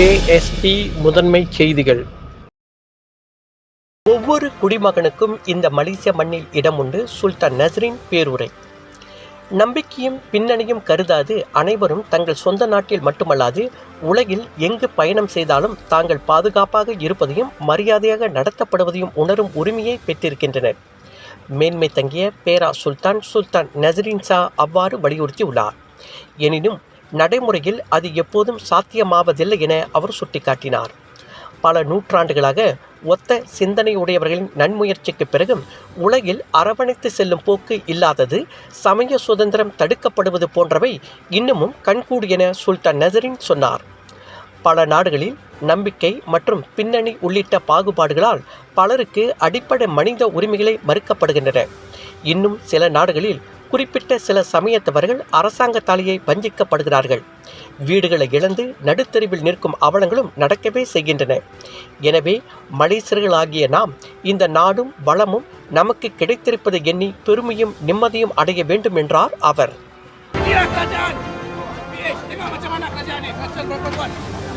KST முதன்மை செய்திகள். ஒவ்வொரு குடிமகனுக்கும் இந்த மலேசிய மண்ணில் இடம் உண்டு சுல்தான் நஸ்ரின் பேருரை. நம்பிக்கையும் பின்னணியும் கருதாது அனைவரும் தங்கள் சொந்த நாட்டில் மட்டுமல்லாது உலகில் எங்கு பயணம் செய்தாலும் தாங்கள் பாதுகாப்பாக இருப்பதையும் மரியாதையாக நடத்தப்படுவதையும் உணரும் உரிமையை பெற்றிருக்கின்றனர். மேன்மை தங்கிய பேரா சுல்தான் சுல்தான் நசரின் ஷா அவ்வாறு வலியுறுத்தியுள்ளார். எனினும் நடைமுறையில் அது எப்போதும் சாத்தியமாவதில்லை என அவர் சுட்டிக்காட்டினார். பல நூற்றாண்டுகளாக ஒத்த சிந்தனையுடையவர்களின் நன்முயற்சிக்கு பிறகு உலகில் அரவணைத்து செல்லும் போக்கு இல்லாதது சமய சுதந்திரம் தடுக்கப்படுவது போன்றவை இன்னமும் கண்கூடு என சுல்தான் நசரின் சொன்னார். பல நாடுகளில் நம்பிக்கை மற்றும் பின்னணி உள்ளிட்ட பாகுபாடுகளால் பலருக்கு அடிப்படை மனித உரிமைகளை மறுக்கப்படுகின்றன. இன்னும் சில நாடுகளில் குறிப்பிட்ட சில சமயத்தவர்கள் அரசாங்கத்தாலேயே வஞ்சிக்கப்படுகிறார்கள் வீடுகளை இழந்து நடுத்தெருவில் நிற்கும் அவலங்களும் நடக்கவே செய்கின்றன எனவே மலேசியர்களாகிய நாம் இந்த நாடும் வளமும் நமக்கு கிடைத்திருப்பதை எண்ணி பெருமையும் நிம்மதியும் அடைய வேண்டும் என்றார் அவர்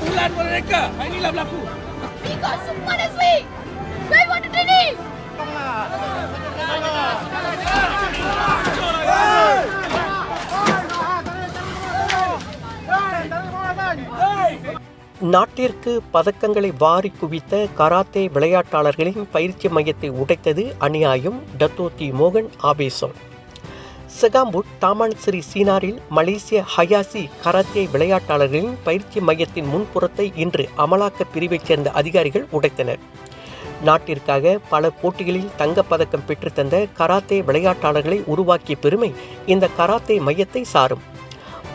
Bulan mereka. Inilah berlaku. Semua நாட்டிற்கு பதக்கங்களை வாரி குவித்த கராத்தே விளையாட்டாளர்களின் பயிற்சி மையத்தை உடைத்தது அநியாயம். டத்தோத்தி மோகன் ஆவேசம். செகாம்புட் தாமான் ஸ்ரீ சீனாரில் மலேசிய ஹயாசி கராத்தே விளையாட்டாளர்களின் பயிற்சி மையத்தின் முன்புறத்தை இன்று அமலாக்க பிரிவைச் சேர்ந்த அதிகாரிகள் உடைத்தனர். நாட்டிற்காக பல போட்டிகளில் தங்கப்பதக்கம் பெற்றுத்தந்த கராத்தே விளையாட்டாளர்களை உருவாக்கிய பெருமை இந்த கராத்தே மையத்தை சாரும்.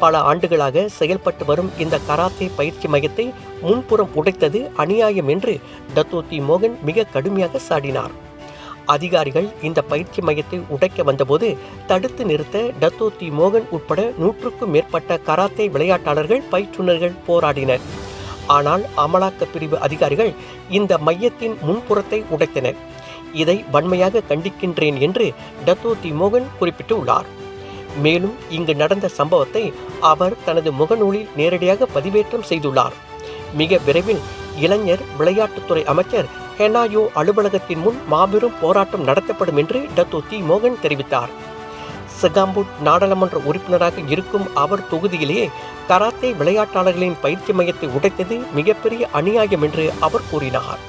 பல ஆண்டுகளாக செயல்பட்டு வரும் இந்த கராத்தே பயிற்சி மையத்தை முன்புறம் உடைத்தது அநியாயம் என்று டத்தோத்தி மோகன் மிக கடுமையாக சாடினார். அதிகாரிகள் இந்த பயிற்சி மையத்தை உடைக்க வந்தபோது தடுத்து நிறுத்த டத்தோத்தி மோகன் உட்பட நூற்றுக்கும் மேற்பட்ட கராத்தே விளையாட்டாளர்கள் பயிற்றுநர்கள் போராடினர். ஆனால் அமலாக்க பிரிவு அதிகாரிகள் இந்த மையத்தின் முன்புறத்தை உடைத்தனர். இதை வன்மையாக கண்டிக்கின்றேன் என்று டத்தோத்தி மோகன் குறிப்பிட்டுள்ளார். மேலும் இங்கு நடந்த சம்பவத்தை அவர் தனது முகநூலில் நேரடியாக பதிவேற்றம் செய்துள்ளார். மிக விரைவில் இளைஞர் விளையாட்டுத்துறை அமைச்சர் ஹெனாயோ அலுவலகத்தின் முன் மாபெரும் போராட்டம் நடத்தப்படும் என்று டத்து தி மோகன் தெரிவித்தார். சிகாம்புட் நாடாளுமன்ற உறுப்பினராக இருக்கும் அவர் தொகுதியிலேயே கராத்தே விளையாட்டாளர்களின் பயிற்சி மையத்தை உடைத்தது மிகப்பெரிய அநியாயம் என்று அவர் கூறினார்.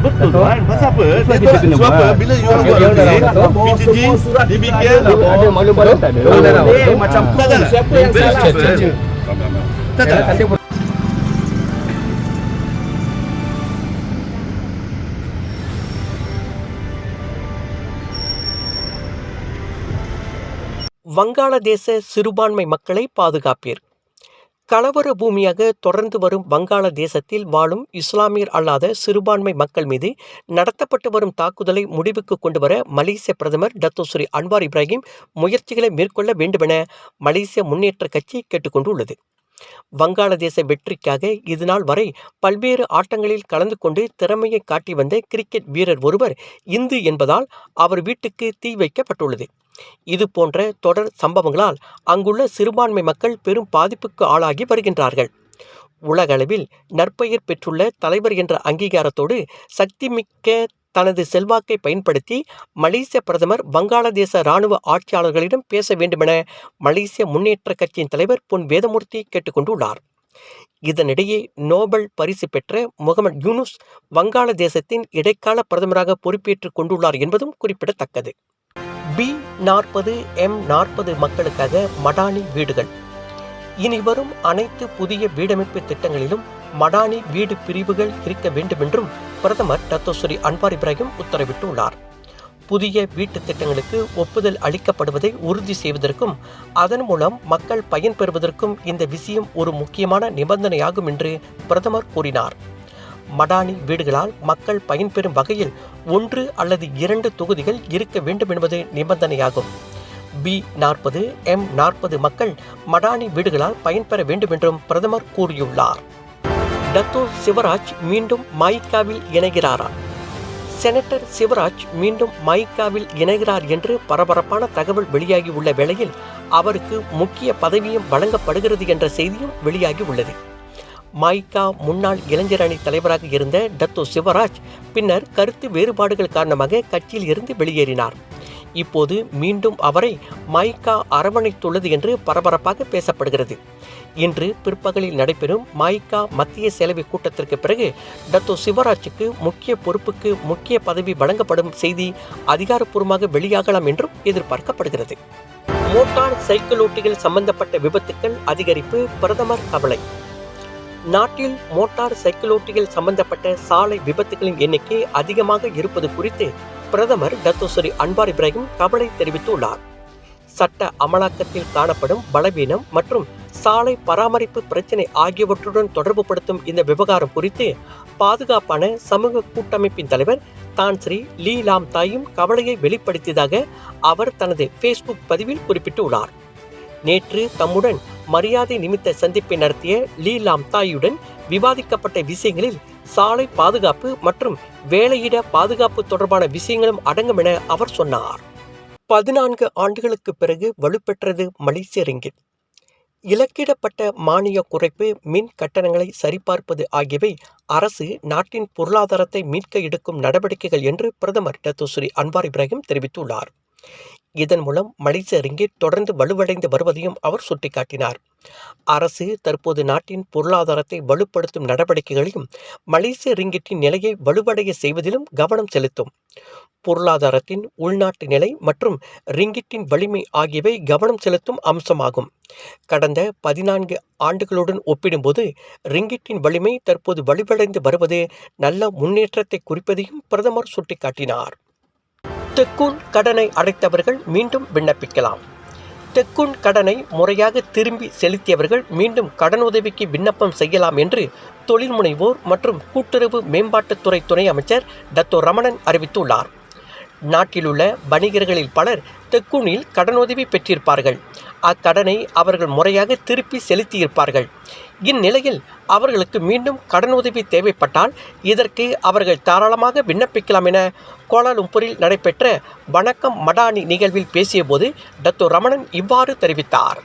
Betul tuan. Pasal apa? Dia tak sebab apa? Bila you orang buat PCG dibikin Ada malu baru tak ada. Tak ada. Dia macam siapa yang salah tak tak. Kan வங்காளதேச சிறுபான்மை மக்களை பாதுகாப்பீர் கலவர பூமியாக தொடர்ந்து வரும் வங்காளதேசத்தில் வாழும் இஸ்லாமியர் அல்லாத சிறுபான்மை மக்கள் மீது நடத்தப்பட்டு வரும் தாக்குதலை முடிவுக்கு கொண்டுவர மலேசிய பிரதமர் டத்தோஸ்ரீ அன்வார் இப்ராஹிம் முயற்சிகளை மேற்கொள்ள வேண்டுமென மலேசிய முன்னேற்ற கட்சி கேட்டுக்கொண்டுள்ளது. வங்காளதேச வெற்றிக்காக இதுநாள் வரை பல்வேறு ஆட்டங்களில் கலந்து கொண்டு திறமையை காட்டி வந்த கிரிக்கெட் வீரர் ஒருவர் இந்து என்பதால் அவர் வீட்டுக்கு தீ வைக்கப்பட்டுள்ளது. இது போன்ற தொடர் சம்பவங்களால் அங்குள்ள சிறுபான்மை மக்கள் பெரும் பாதிப்புக்கு ஆளாகி வருகின்றார்கள். உலகளவில் நற்பெயர் பெற்றுள்ள தலைவர் என்ற அங்கீகாரத்தோடு சக்திமிக்க தனது செல்வாக்கை பயன்படுத்தி மலேசிய பிரதமர் வங்காளதேச இராணுவ ஆட்சியாளர்களிடம் பேச வேண்டுமென மலேசிய முன்னேற்ற கட்சியின் தலைவர் பொன் வேதமூர்த்தி கேட்டுக்கொண்டுள்ளார் இதனிடையே நோபல் பரிசு பெற்ற முகமது யூனுஸ் வங்காளதேசத்தின் இடைக்கால பிரதமராக பொறுப்பேற்றுக் கொண்டுள்ளார் என்பதும் குறிப்பிடத்தக்கது. பி நாற்பது எம் நாற்பது மக்களுக்காக மடானி வீடுகள். இனி வரும் அனைத்து புதிய வீடமைப்பு திட்டங்களிலும் மடானி வீடு பிரிவுகள் இருக்க வேண்டுமென்றும் பிரதமர் டத்தோஸ்ரீ அன்வார் இப்ராஹிம் உத்தரவிட்டுள்ளார். புதிய வீட்டுத் திட்டங்களுக்கு ஒப்புதல் அளிக்கப்படுவதை உறுதி செய்வதற்கும் அதன் மூலம் மக்கள் பயன்பெறுவதற்கும் இந்த விஷயம் ஒரு முக்கியமான நிபந்தனையாகும் என்று பிரதமர் கூறினார். மடானி வீடுகளால் மக்கள் பயன்பெறும் வகையில் ஒன்று அல்லது இரண்டு தொகுதிகள் இருக்க வேண்டும் என்பது நிபந்தனையாகும். பி நாற்பது எம் நாற்பது மக்கள் மடானி வீடுகளால் பயன்பெற வேண்டும் என்றும் பிரதமர் கூறியுள்ளார். டத்தோ சிவராஜ் மீண்டும் மாய்காவில் இணைகிறாரா? செனட்டர் சிவராஜ் மீண்டும் மைக்காவில் இணைகிறார் என்று பரபரப்பான தகவல் வெளியாகியுள்ள வேளையில் அவருக்கு முக்கிய பதவியும் வழங்கப்படுகிறது என்ற செய்தியும் வெளியாகி உள்ளது. மாய்கா முன்னாள் இளைஞர் அணி தலைவராக இருந்த டத்தோ சிவராஜ் பின்னர் கருத்து வேறுபாடுகள் காரணமாக கட்சியில் இருந்து வெளியேறினார். இப்போது மீண்டும் அவரை மாய்கா அரவணைத்துள்ளது என்று பரபரப்பாக பேசப்படுகிறது. இன்று பிற்பகலில் நடைபெறும் மாய்கா மத்திய சேலவை கூட்டத்திற்கு பிறகு டத்தோ சிவராஜுக்கு முக்கிய பொறுப்புக்கு முக்கிய பதவி வழங்கப்படும் செய்தி அதிகாரப்பூர்வமாக வெளியாகலாம் என்றும் எதிர்பார்க்கப்படுகிறது. மோட்டார் சைக்கிள் ஓட்டிகள் சம்பந்தப்பட்ட விபத்துக்கள் அதிகரிப்பு பிரதமர் கவலை. நாட்டில் மோட்டார் சைக்கிளோட்டிகள் சம்பந்தப்பட்ட சாலை விபத்துகளின் எண்ணிக்கை அதிகமாக இருப்பது குறித்து பிரதமர் டத்தோசரி அன்வார் இப்ராஹிம் கவலை தெரிவித்துள்ளார். சட்ட அமலாக்கத்தில் காணப்படும் பலவீனம் மற்றும் சாலை பராமரிப்பு பிரச்சினை ஆகியவற்றுடன் தொடர்புபடுத்தும் இந்த விவகாரம் குறித்து பாதுகாப்பான சமூக கூட்டமைப்பின் தலைவர் தான் ஸ்ரீ லீ லாம் தாயும் கவலையை வெளிப்படுத்தியதாக அவர் தனது ஃபேஸ்புக் பதிவில் குறிப்பிட்டுள்ளார். நேற்று தம்முடன் மரியாதை நிமித்த சந்திப்பை நடத்திய லீ லாம் தாயுடன் விவாதிக்கப்பட்ட விஷயங்களில் சாலை பாதுகாப்பு மற்றும் வேலையிட பாதுகாப்பு தொடர்பான விஷயங்களும் அடங்கும் என அவர் சொன்னார். பதினான்கு ஆண்டுகளுக்கு பிறகு வலுப்பெற்றது மலேசிய ரிங்கிட் இலக்கிடப்பட்ட மானிய குறைப்பு மின் கட்டணங்களை சரிபார்ப்பது ஆகியவை அரசு நாட்டின் பொருளாதாரத்தை மீட்க எடுக்கும் நடவடிக்கைகள் என்று பிரதமர் டத்துஸ்ரீ அன்வார் இப்ராஹிம் தெரிவித்துள்ளார். இதன் மூலம் மலேசிய ரிங்கிட் தொடர்ந்து வலுவடைந்து வருவதையும் அவர் சுட்டிக்காட்டினார். அரசு தற்போது நாட்டின் பொருளாதாரத்தை வலுப்படுத்தும் நடவடிக்கைகளையும் மலேசிய ரிங்கிட்டின் நிலையை வலுவடைய செய்வதிலும் கவனம் செலுத்தும். பொருளாதாரத்தின் உள்நாட்டு நிலை மற்றும் ரிங்கிட்டின் வலிமை ஆகியவை கவனம் செலுத்தும் அம்சமாகும். கடந்த பதினான்கு ஆண்டுகளுடன் ஒப்பிடும்போது ரிங்கிட்டின் வலிமை தற்போது வலுவடைந்து வருவது நல்ல முன்னேற்றத்தை குறிப்பதையும் பிரதமர் சுட்டிக்காட்டினார். தெக்கூன் கடனை அடைத்தவர்கள் மீண்டும் விண்ணப்பிக்கலாம். தெக்குன் கடனை முறையாக திரும்பி செலுத்தியவர்கள் மீண்டும் கடனுதவிக்கு விண்ணப்பம் செய்யலாம் என்று தொழில் முனைவோர் மற்றும் கூட்டுறவு மேம்பாட்டுத்துறை துணை அமைச்சர் டத்தோ ரமணன் அறிவித்துள்ளார். நாட்டிலுள்ள வணிகர்களில் பலர் தெக்குனில் கடனுதவி பெற்றிருப்பார்கள். அக்கடனை அவர்கள் முறையாக திருப்பி செலுத்தியிருப்பார்கள். இந்நிலையில் அவர்களுக்கு மீண்டும் கடன் உதவி தேவைப்பட்டால் இதற்கு அவர்கள் தாராளமாக விண்ணப்பிக்கலாம் என கோலாலும்பூரில் நடைபெற்ற வணக்கம் மடானி நிகழ்வில் பேசியபோது டத்து ரமணன் இவ்வாறு தெரிவித்தார்.